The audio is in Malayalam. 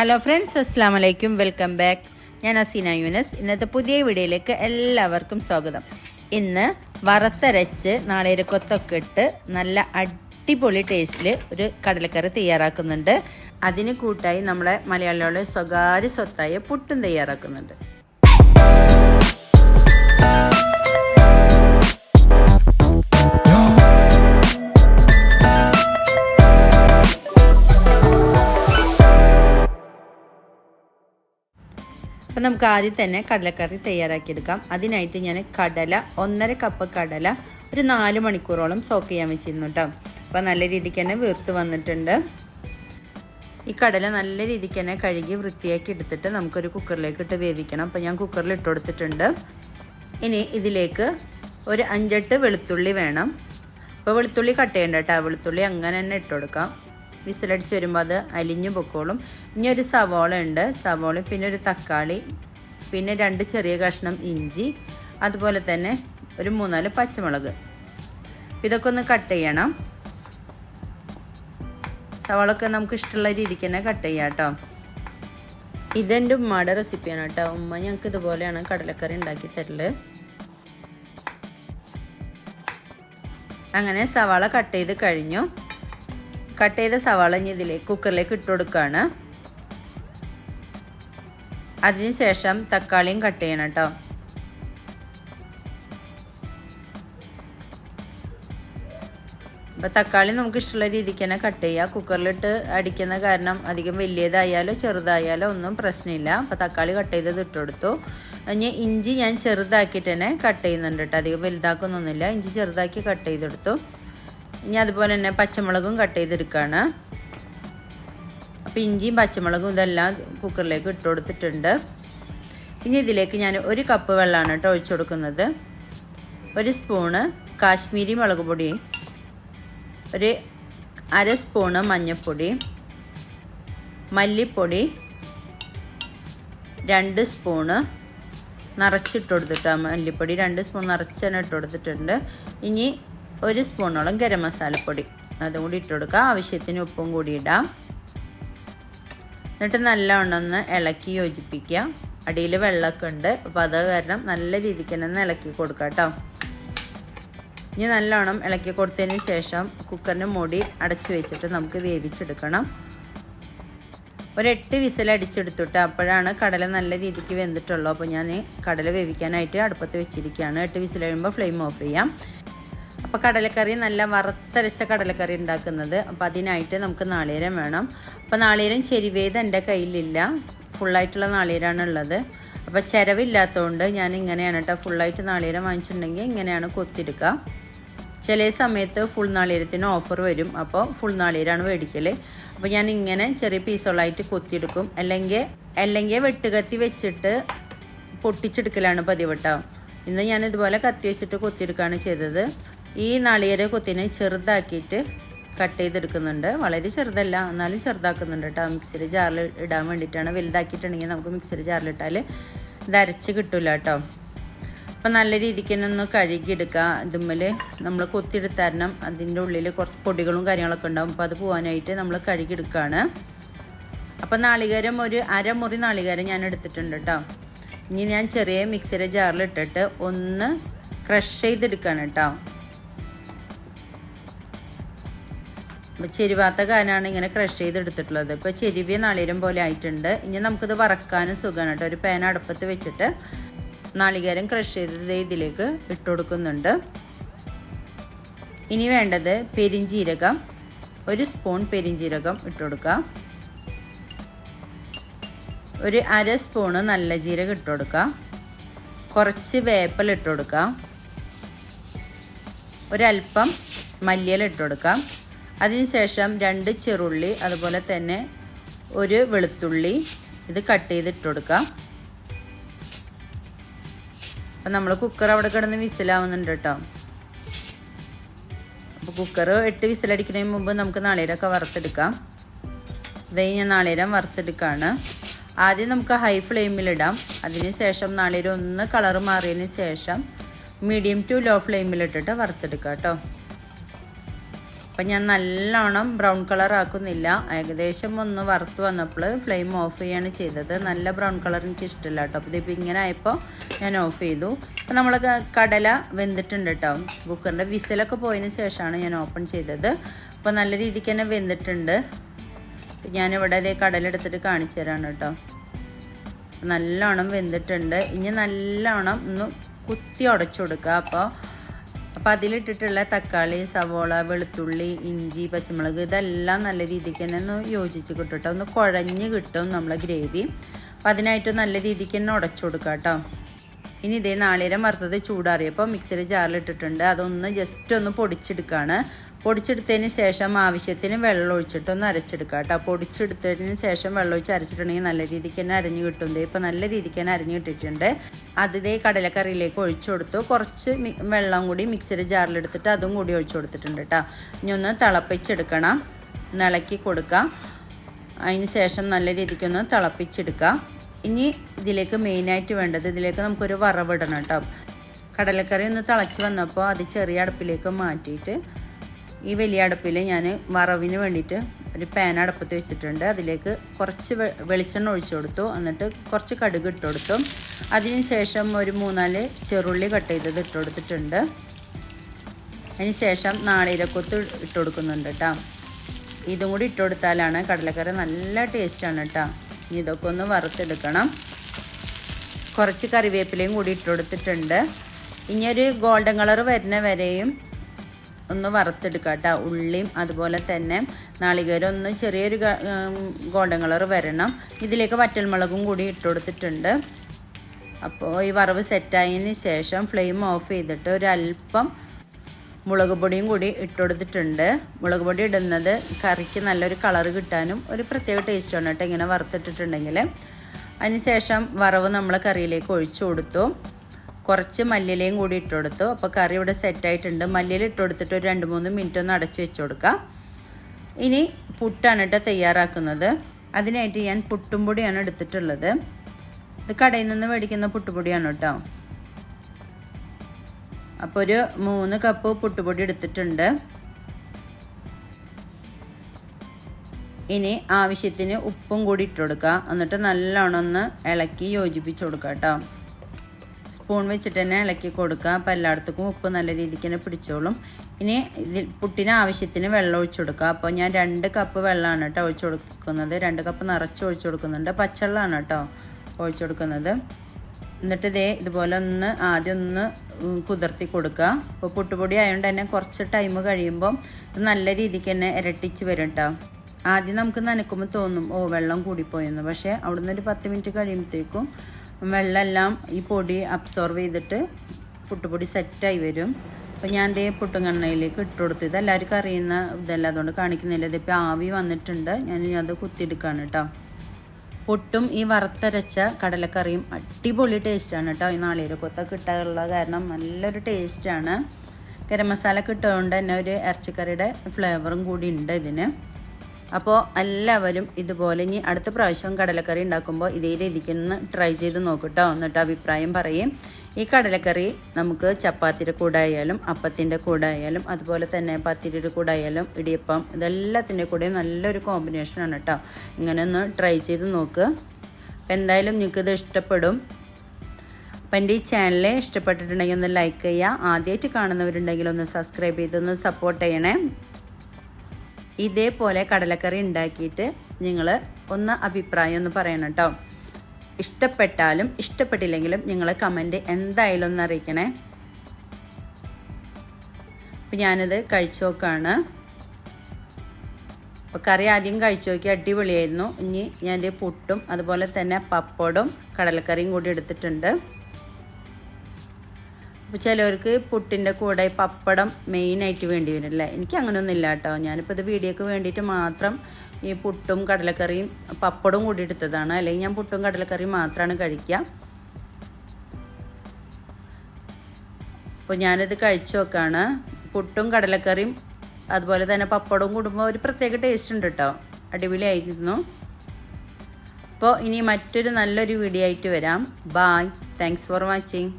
ഹലോ ഫ്രണ്ട്സ് അസ്സാം വലൈക്കും വെൽക്കം ബാക്ക് ഞാൻ അസീന യൂനസ്. ഇന്നത്തെ പുതിയ വീഡിയോയിലേക്ക് എല്ലാവർക്കും സ്വാഗതം. ഇന്ന് വറുത്തരച്ച് നാളേരക്കൊത്തൊക്കെ ഇട്ട് നല്ല അടിപൊളി ടേസ്റ്റിൽ ഒരു കടലക്കറി തയ്യാറാക്കുന്നുണ്ട്. അതിന് കൂട്ടായി നമ്മളെ മലയാളികളുടെ സ്വകാര്യ സ്വത്തായ പുട്ടും തയ്യാറാക്കുന്നുണ്ട്. അപ്പം നമുക്ക് ആദ്യം തന്നെ കടലക്കറി തയ്യാറാക്കിയെടുക്കാം. അതിനായിട്ട് ഞാൻ കടല ഒന്നര കപ്പ് കടല ഒരു നാല് മണിക്കൂറോളം സോക്ക് ചെയ്യാൻ വെച്ചിരുന്നു കേട്ടോ അപ്പോൾ നല്ല രീതിക്ക് തന്നെ വീർത്ത് വന്നിട്ടുണ്ട്. ഈ കടല നല്ല രീതിക്ക് തന്നെ കഴുകി വൃത്തിയാക്കി എടുത്തിട്ട് നമുക്കൊരു കുക്കറിലേക്ക് ഇട്ട് വേവിക്കണം. അപ്പോൾ ഞാൻ കുക്കറിൽ ഇട്ട് കൊടുത്തിട്ടുണ്ട്. ഇനി ഇതിലേക്ക് ഒരു അഞ്ചെട്ട് വെളുത്തുള്ളി വേണം. അപ്പോൾ വെളുത്തുള്ളി കട്ട് ചെയ്യണ്ട കേട്ടോ വെളുത്തുള്ളി അങ്ങനെ തന്നെ ഇട്ട് കൊടുക്കാം. വിസിലടിച്ച് വരുമ്പോൾ അത് അലിഞ്ഞു പൊക്കോളും. ഇനി ഒരു സവോള ഉണ്ട്. സവോള പിന്നെ ഒരു തക്കാളി പിന്നെ രണ്ട് ചെറിയ കഷ്ണം ഇഞ്ചി അതുപോലെ തന്നെ ഒരു മൂന്നാൽ പച്ചമുളക്. ഇതൊക്കെ ഒന്ന് കട്ട് ചെയ്യണം. സവാളൊക്കെ നമുക്ക് ഇഷ്ടമുള്ള രീതിക്ക് തന്നെ കട്ട് ചെയ്യാം കേട്ടോ. ഇതെന്റെ ഉമ്മയുടെ റെസിപ്പിയാണ് കേട്ടോ. ഉമ്മ ഞങ്ങൾക്ക് ഇതുപോലെയാണ് കടലക്കറി ഉണ്ടാക്കി തരൽ. അങ്ങനെ സവാള കട്ട് ചെയ്ത് കഴിഞ്ഞു. കട്ട് ചെയ്ത സവാള ഇനി കുക്കറിലേക്ക് ഇട്ട് കൊടുക്കുകയാണ് അതിനുശേഷം തക്കാളിയും കട്ട് ചെയ്യണം കേട്ടോ. അപ്പോൾ തക്കാളി നമുക്ക് ഇഷ്ടമുള്ള രീതിക്ക് തന്നെ കട്ട് ചെയ്യുക കുക്കറിലിട്ട് അടിക്കുന്ന കാരണം അധികം വലിയതായാലോ ചെറുതായാലോ ഒന്നും പ്രശ്നമില്ല. അപ്പോൾ തക്കാളി കട്ട് ചെയ്തത് ഇട്ട് കൊടുത്തു. ഇനി ഇഞ്ചി ഞാൻ ചെറുതാക്കിയിട്ട് തന്നെ കട്ട് ചെയ്യുന്നുണ്ട് കേട്ടോ. അധികം വലുതാക്കുന്നൊന്നുമില്ല. ഇഞ്ചി ചെറുതാക്കി കട്ട് ചെയ്തെടുത്തു ഇനി അതുപോലെ തന്നെ പച്ചമുളകും കട്ട് ചെയ്തെടുക്കുകയാണ് അപ്പോൾ ഇഞ്ചിയും പച്ചമുളകും ഇതെല്ലാം കുക്കറിലേക്ക് ഇട്ട് കൊടുത്തിട്ടുണ്ട്. ഇനി ഇതിലേക്ക് ഞാൻ ഒരു കപ്പ് വെള്ളമാണ് കേട്ടോ ഒഴിച്ചു കൊടുക്കുന്നത്. ഒരു സ്പൂണ് കാശ്മീരി മുളക് പൊടി ഒരു അര സ്പൂണ് മഞ്ഞൾപ്പൊടി മല്ലിപ്പൊടി രണ്ട് സ്പൂണ് നിറച്ചിട്ട് കൊടുത്തിട്ടാണ് മല്ലിപ്പൊടി രണ്ട് സ്പൂൺ നിറച്ച് തന്നെ ഇട്ട് കൊടുത്തിട്ടുണ്ട്. ഇനി ഒരു സ്പൂണോളം ഗരം മസാലപ്പൊടി. അതും കൂടി ഇട്ട് കൊടുക്കുക. ആവശ്യത്തിന് ഉപ്പും കൂടി ഇടാം. എന്നിട്ട് നല്ലവണ്ണം ഒന്ന് ഇളക്കി യോജിപ്പിക്കുക. അടിയിൽ വെള്ളമൊക്കെ ഉണ്ട്. അപ്പോൾ അത് കാരണം നല്ല രീതിക്ക് തന്നെ ഒന്ന് ഇളക്കി കൊടുക്കുക കേട്ടോ. ഇനി നല്ലോണം ഇളക്കി കൊടുത്തതിന് ശേഷം കുക്കറിന് മുടി അടച്ചു വെച്ചിട്ട് നമുക്ക് വേവിച്ചെടുക്കണം. ഒരെട്ട് വിസിൽ അടിച്ചെടുത്തിട്ട് അപ്പോഴാണ് കടല നല്ല രീതിക്ക് വെന്തിട്ടുള്ളൂ. അപ്പോൾ ഞാൻ കടല വേവിക്കാനായിട്ട് അടുപ്പത്ത് വെച്ചിരിക്കുകയാണ്. എട്ട് വിസിൽ കഴിയുമ്പോൾ ഫ്ലെയിം ഓഫ് ചെയ്യാം. അപ്പോൾ കടലക്കറി നല്ല വറുത്തരച്ച കടലക്കറി ഉണ്ടാക്കുന്നത്. അപ്പോൾ അതിനായിട്ട് നമുക്ക് നാളികേരം വേണം. അപ്പോൾ നാളികേരം ചെരിവേത് എന്റെ കയ്യിലില്ല. ഫുള്ളായിട്ടുള്ള നാളികേരമാണ് ഉള്ളത് അപ്പോൾ ചിരവില്ലാത്തതുകൊണ്ട് ഞാൻ ഇങ്ങനെയാണ് കേട്ടോ ഫുള്ളായിട്ട് നാളികേരം വാങ്ങിച്ചിട്ടുണ്ടെങ്കിൽ ഇങ്ങനെയാണ് കൊത്തിയെടുക്കുക. ചില സമയത്ത് ഫുൾ നാളികേരത്തിന് ഓഫർ വരും. അപ്പോൾ ഫുൾ നാളികേരമാണ് മേടിക്കൽ അപ്പോൾ ഞാൻ ഇങ്ങനെ ചെറിയ പീസുകളായിട്ട് കൊത്തിയെടുക്കും. അല്ലെങ്കിൽ അല്ലെങ്കിൽ വെട്ടുകത്തി വെച്ചിട്ട് പൊട്ടിച്ചെടുക്കലാണ് പതിവ് കേട്ടോ. ഇന്ന് ഞാൻ ഇതുപോലെ കത്തി വെച്ചിട്ട് കൊത്തിയെടുക്കുകയാണ് ചെയ്തത്. ഈ നാളികേര കൊത്തിനെ ചെറുതാക്കിയിട്ട് കട്ട് ചെയ്തെടുക്കുന്നുണ്ട്. വളരെ ചെറുതല്ല എന്നാലും ചെറുതാക്കുന്നുണ്ട് കേട്ടോ. മിക്സിയിൽ ജാറിൽ ഇടാൻ വേണ്ടിയിട്ടാണ്. വലുതാക്കിയിട്ടുണ്ടെങ്കിൽ നമുക്ക് മിക്സിയിൽ ജാറിലിട്ടാൽ ഇത് അരച്ച് കിട്ടില്ല കേട്ടോ. അപ്പം നല്ല രീതിക്ക് തന്നെ ഒന്ന് കഴുകിയെടുക്കുക. ഇതുമ്മൽ നമ്മൾ കൊത്തിയെടുത്തരണം. അതിന്റെ ഉള്ളിൽ കുറച്ച് പൊടികളും കാര്യങ്ങളൊക്കെ ഉണ്ടാവും. അപ്പോൾ അത് പോകാനായിട്ട് നമ്മൾ കഴുകിയെടുക്കുകയാണ്. അപ്പം നാളികേരം ഒരു അരമുറി നാളികേരം ഞാൻ എടുത്തിട്ടുണ്ട് കേട്ടോ. ഇനി ഞാൻ ചെറിയ മിക്സിയുടെ ജാറിൽ ഇട്ടിട്ട് ഒന്ന് ക്രഷ് ചെയ്തെടുക്കുകയാണ് കേട്ടോ. അപ്പോൾ ചെരുവാത്ത കാനാണ് ഇങ്ങനെ ക്രഷ് ചെയ്തെടുത്തിട്ടുള്ളത്. ഇപ്പോൾ ചെരുവിയ നാളികേരം പോലെ ആയിട്ടുണ്ട്. ഇനി നമുക്കിത് വറക്കാനും സുഖമാണ് കേട്ടോ. ഒരു പാൻ അടുപ്പത്ത് വെച്ചിട്ട് നാളികേരം ക്രഷ് ചെയ്തത് ഇതിലേക്ക് ഇട്ട് കൊടുക്കുന്നുണ്ട്. ഇനി വേണ്ടത് പെരിഞ്ചീരകം. ഒരു സ്പൂൺ പെരിഞ്ചീരകം ഇട്ട് കൊടുക്കാം ഒരു അര സ്പൂണ് നല്ല ജീരകം ഇട്ട് കൊടുക്കാം കുറച്ച് വേപ്പൽ ഇട്ട് കൊടുക്കാം ഒരല്പം മല്ലിയില ഇട്ട് കൊടുക്കാം അതിനുശേഷം രണ്ട് ചെറുള്ളി അതുപോലെ തന്നെ ഒരു വെളുത്തുള്ളി ഇത് കട്ട് ചെയ്തിട്ട് കൊടുക്കാം. അപ്പം നമ്മൾ കുക്കർ അവിടെ കിടന്ന് വിസിലാവുന്നുണ്ട് കേട്ടോ അപ്പോൾ കുക്കർ എട്ട് വിസിലടിക്കുന്നതിന് മുമ്പ് നമുക്ക് നാളേരമൊക്കെ വറുത്തെടുക്കാം. ഇത് ഞാൻ നാളേരം വറുത്തെടുക്കുകയാണ് ആദ്യം നമുക്ക് ഹൈ ഫ്ലെയിമിലിടാം അതിന് ശേഷം നാളേരം ഒന്ന് കളർ മാറിയതിന് ശേഷം മീഡിയം ടു ലോ ഫ്ലെയിമിലിട്ടിട്ട് വറുത്തെടുക്കാം കേട്ടോ അപ്പം ഞാൻ നല്ലോണം ബ്രൗൺ കളർ ആക്കുന്നില്ല. ഏകദേശം ഒന്ന് വറുത്ത് വന്നപ്പോൾ ഫ്ലെയിം ഓഫ് ചെയ്യാണ് ചെയ്തത്. നല്ല ബ്രൗൺ കളർ എനിക്ക് ഇഷ്ടമില്ല കേട്ടോ. അപ്പോൾ ഇതിപ്പോൾ ഇങ്ങനെ ആയപ്പോൾ ഞാൻ ഓഫ് ചെയ്തു. അപ്പം നമ്മൾ കടല വെന്തിട്ടുണ്ട് കേട്ടോ. കുക്കറിന്റെ വിസിലൊക്കെ പോയതിന് ശേഷമാണ് ഞാൻ ഓപ്പൺ ചെയ്തത്. അപ്പോൾ നല്ല രീതിക്ക് തന്നെ വെന്തിട്ടുണ്ട്. ഞാനിവിടെ അതേ കടലെടുത്തിട്ട് കാണിച്ചു തരാണ് കേട്ടോ. നല്ലോണം വെന്തിട്ടുണ്ട്. ഇനി നല്ലോണം ഒന്ന് കുത്തി ഉടച്ചു കൊടുക്കുക. അപ്പോൾ അപ്പോൾ അതിലിട്ടിട്ടുള്ള തക്കാളി സവോള വെളുത്തുള്ളി ഇഞ്ചി പച്ചമുളക് ഇതെല്ലാം നല്ല രീതിക്ക് തന്നെ ഒന്ന് യോജിച്ച് കിട്ടും ഒന്ന് കുഴഞ്ഞ് കിട്ടും നമ്മളെ ഗ്രേവി. അപ്പോൾ അതിനായിട്ട് നല്ല രീതിക്ക് തന്നെ ഉടച്ചു കൊടുക്കുക കേട്ടോ. ഇനി ഇതേ നാളികേരം വറുത്തത് ചൂടാറിയപ്പോൾ മിക്സിയിൽ ജാറിലിട്ടിട്ടുണ്ട്. അതൊന്ന് ജസ്റ്റ് ഒന്ന് പൊടിച്ചെടുക്കുകയാണ് പൊടിച്ചെടുത്തതിന് ശേഷം ആവശ്യത്തിന് വെള്ളം ഒഴിച്ചിട്ട് ഒന്ന് അരച്ചെടുക്കുക കേട്ടോ. പൊടിച്ചെടുത്തതിന് ശേഷം വെള്ളം ഒഴിച്ച് അരച്ചിട്ടുണ്ടെങ്കിൽ നല്ല രീതിക്ക് തന്നെ അരഞ്ഞു കിട്ടും. ഇപ്പോൾ നല്ല രീതിക്ക് തന്നെ അരഞ്ഞു കിട്ടിയിട്ടുണ്ട്. അതിതേ കടലക്കറിയിലേക്ക് ഒഴിച്ചു കൊടുത്തു. കുറച്ച് വെള്ളം കൂടി മിക്സിയുടെ ജാറിലെടുത്തിട്ട് അതും കൂടി ഒഴിച്ചു കൊടുത്തിട്ടുണ്ട് കേട്ടോ. ഇനി ഒന്ന് തിളപ്പിച്ചെടുക്കണം. ഇളക്കി കൊടുക്കാം അതിന് ശേഷം നല്ല രീതിക്കൊന്ന് തിളപ്പിച്ചെടുക്കുക. ഇനി ഇതിലേക്ക് മെയിനായിട്ട് വേണ്ടത് ഇതിലേക്ക് നമുക്കൊരു വറവിടണം കേട്ടോ. കടലക്കറി ഒന്ന് തിളച്ച് വന്നപ്പോൾ അത് ചെറിയ അടുപ്പിലേക്ക് മാറ്റിയിട്ട് ഈ വലിയ അടുപ്പിൽ ഞാൻ വറവിന് വേണ്ടിയിട്ട് ഒരു പാൻ അടുപ്പത്ത് വെച്ചിട്ടുണ്ട്. അതിലേക്ക് കുറച്ച് വെളിച്ചെണ്ണ ഒഴിച്ചു കൊടുത്തു. എന്നിട്ട് കുറച്ച് കടുക് ഇട്ട് കൊടുത്തു. അതിന് ശേഷം ഒരു മൂന്നാൽ ചെറുള്ളി കട്ട് ചെയ്തത് ഇട്ട് കൊടുത്തിട്ടുണ്ട്. അതിന് ശേഷം നാളിരക്കൊത്ത് ഇട്ട് കൊടുക്കുന്നുണ്ട് കേട്ടോ ഇതും കൂടി ഇട്ട് കൊടുത്താലാണ് കടലക്കറി നല്ല ടേസ്റ്റാണ് കേട്ടോ ഇനി ഇതൊക്കെ ഒന്ന് വറുത്തെടുക്കണം. കുറച്ച് കറിവേപ്പിലയും കൂടി ഇട്ട് കൊടുത്തിട്ടുണ്ട്. ഇനി ഒരു ഗോൾഡൻ കളർ വരുന്ന വരെയും ഒന്ന് വറുത്തെടുക്കുക കേട്ടോ. ഉള്ളിയും അതുപോലെ തന്നെ നാളികേരം ഒന്ന് ചെറിയൊരു ഗോൾഡൻ കളർ വരണം. ഇതിലേക്ക് വറ്റൽമുളകും കൂടി ഇട്ട് കൊടുത്തിട്ടുണ്ട്. അപ്പോൾ ഈ വറവ് സെറ്റായതിന് ശേഷം ഫ്ലെയിം ഓഫ് ചെയ്തിട്ട് ഒരല്പം മുളക് പൊടിയും കൂടി ഇട്ടുകൊടുത്തിട്ടുണ്ട് മുളക് പൊടി ഇടുന്നത് കറിക്ക് നല്ലൊരു കളർ കിട്ടാനും ഒരു പ്രത്യേക ടേസ്റ്റാണ് കേട്ടോ ഇങ്ങനെ വറുത്തിട്ടിട്ടുണ്ടെങ്കിൽ അതിനുശേഷം വറവ് നമ്മൾ കറിയിലേക്ക് ഒഴിച്ചു കൊടുത്തു. കുറച്ച് മല്ലിയിലയും കൂടി ഇട്ട് കൊടുത്തു. അപ്പോൾ കറി ഇവിടെ സെറ്റായിട്ടുണ്ട് മല്ലിയിൽ ഇട്ട് കൊടുത്തിട്ട് ഒരു രണ്ട് മൂന്ന് മിനിറ്റ് ഒന്ന് അടച്ചു വെച്ച് കൊടുക്കാം. ഇനി പുട്ടാണ് കേട്ടോ തയ്യാറാക്കുന്നത്. അതിനായിട്ട് ഞാൻ പുട്ടും പൊടിയാണ് എടുത്തിട്ടുള്ളത്. ഇത് കടയിൽ നിന്ന് മേടിക്കുന്ന പുട്ടുപൊടിയാണ് കേട്ടോ അപ്പോൾ ഒരു മൂന്ന് കപ്പ് പുട്ടുപൊടി എടുത്തിട്ടുണ്ട്. ഇനി ആവശ്യത്തിന് ഉപ്പും കൂടി ഇട്ട് കൊടുക്കുക എന്നിട്ട് നല്ലോണം ഒന്ന് ഇളക്കി യോജിപ്പിച്ച് കൊടുക്കുക കേട്ടോ സ്പൂൺ വെച്ചിട്ട് തന്നെ ഇളക്കി കൊടുക്കുക. അപ്പോൾ എല്ലായിടത്തേക്കും ഉപ്പ് നല്ല രീതിക്ക് തന്നെ പിടിച്ചോളും. ഇനി ഇതിൽ പുട്ടിന് ആവശ്യത്തിന് വെള്ളം ഒഴിച്ചു കൊടുക്കുക. അപ്പോൾ ഞാൻ രണ്ട് കപ്പ് വെള്ളമാണ് കേട്ടോ ഒഴിച്ചു കൊടുക്കുന്നത്. രണ്ട് കപ്പ് നിറച്ച് ഒഴിച്ചു കൊടുക്കുന്നുണ്ട്. പച്ചവെള്ളമാണ് കേട്ടോ ഒഴിച്ചു കൊടുക്കുന്നത്. എന്നിട്ട് ഇതേ ഇതുപോലെ ഒന്ന് ആദ്യം ഒന്ന് കുതിർത്തി കൊടുക്കുക. അപ്പോൾ പുട്ടുപൊടി ആയതുകൊണ്ട് തന്നെ കുറച്ച് ടൈം കഴിയുമ്പോൾ നല്ല രീതിക്ക് തന്നെ ഇരട്ടിച്ച് വരും കേട്ടോ. ആദ്യം നമുക്ക് നനക്കുമ്പോൾ തോന്നും ഓ വെള്ളം കൂടിപ്പോയെന്ന്. പക്ഷേ അവിടുന്ന് ഒരു പത്ത് മിനിറ്റ് കഴിയുമ്പോഴത്തേക്കും വെള്ളമെല്ലാം ഈ പൊടി അബ്സോർവ് ചെയ്തിട്ട് പുട്ടുപൊടി സെറ്റായി വരും. അപ്പോൾ ഞാൻ ദേ പുട്ടുകണ്ണയിലേക്ക് ഇട്ട് കൊടുത്തു. ഇത് എല്ലാവർക്കും അറിയുന്ന ഇതല്ല. അതുകൊണ്ട് കാണിക്കുന്നില്ല. ഇതിപ്പോൾ ആവി വന്നിട്ടുണ്ട്. ഞാൻ അത് കുത്തിയെടുക്കുകയാണ് കേട്ടോ പൊട്ടും ഈ വറുത്തരച്ച കടലക്കറിയും അടിപൊളി ടേസ്റ്റാണ് കേട്ടോ ഈ നാളികേരക്കൊത്തൊക്കെ കിട്ടാനുള്ള കാരണം നല്ലൊരു ടേസ്റ്റാണ് ഗരം മസാല കിട്ടുകൊണ്ട് തന്നെ ഒരു ഇറച്ചിക്കറിയുടെ ഫ്ലേവറും കൂടി ഉണ്ട് ഇതിന്. അപ്പോൾ എല്ലാവരും ഇതുപോലെ ഇനി അടുത്ത പ്രാവശ്യം കടലക്കറി ഉണ്ടാക്കുമ്പോൾ ഇതേ രീതിക്ക് ഒന്ന് ട്രൈ ചെയ്ത് നോക്കട്ടോ. എന്നിട്ട് അഭിപ്രായം പറയും. ഈ കടലക്കറി നമുക്ക് ചപ്പാത്തിയുടെ കൂടായാലും അപ്പത്തിന്റെ കൂടായാലും അതുപോലെ തന്നെ പത്തിരിയുടെ കൂടായാലും ഇടിയപ്പം ഇതെല്ലാത്തിന്റെ കൂടെയും നല്ലൊരു കോമ്പിനേഷനാണ് കേട്ടോ ഇങ്ങനെ ഒന്ന് ട്രൈ ചെയ്ത് നോക്കുക അപ്പം എന്തായാലും നിങ്ങൾക്കിത് ഇഷ്ടപ്പെടും. അപ്പം എന്റെ ഈ ചാനൽ ഇഷ്ടപ്പെട്ടിട്ടുണ്ടെങ്കിൽ ഒന്ന് ലൈക്ക് ചെയ്യുക. ആദ്യമായിട്ട് കാണുന്നവരുണ്ടെങ്കിൽ ഒന്ന് സബ്സ്ക്രൈബ് ചെയ്തൊന്ന് സപ്പോർട്ട് ചെയ്യണേ. ഇതേപോലെ കടലക്കറി ഉണ്ടാക്കിയിട്ട് നിങ്ങൾ ഒന്ന് അഭിപ്രായം ഒന്ന് പറയണം കേട്ടോ. ഇഷ്ടപ്പെട്ടാലും ഇഷ്ടപ്പെട്ടില്ലെങ്കിലും നിങ്ങൾ കമന്റ് എന്തായാലും ഒന്ന് അറിയിക്കണേ. അപ്പം ഞാനിത് കഴിച്ചു നോക്കാണ്. അപ്പോൾ കറി ആദ്യം കഴിച്ചു നോക്കി അടിപൊളിയായിരുന്നു. ഇനി ഞാൻ ഇത് പുട്ടും അതുപോലെ തന്നെ പപ്പടും കടലക്കറിയും കൂടി എടുത്തിട്ടുണ്ട്. അപ്പോൾ ചിലവർക്ക് പുട്ടിന്റെ കൂടെ പപ്പടം മെയിനായിട്ട് വേണ്ടി വരും അല്ലേ? എനിക്ക് അങ്ങനെയൊന്നും ഇല്ല കേട്ടോ. ഞാനിപ്പോൾ ഇത് വീഡിയോക്ക് വേണ്ടിയിട്ട് മാത്രം ഈ പുട്ടും കടലക്കറിയും പപ്പടവും കൂടി എടുത്തതാണ്. അല്ലെങ്കിൽ ഞാൻ പുട്ടും കടലക്കറിയും മാത്രമാണ് കഴിക്കുക. അപ്പോൾ ഞാനിത് കഴിച്ചു നോക്കാണ്. പുട്ടും കടലക്കറിയും അതുപോലെ തന്നെ പപ്പടവും കൂടുമ്പോൾ ഒരു പ്രത്യേക ടേസ്റ്റ് ഉണ്ട് കേട്ടോ. അടിപൊളിയായിരുന്നു അപ്പോൾ ഇനി മറ്റൊരു നല്ലൊരു വീഡിയോ ആയിട്ട് വരാം. Bye thanks for watching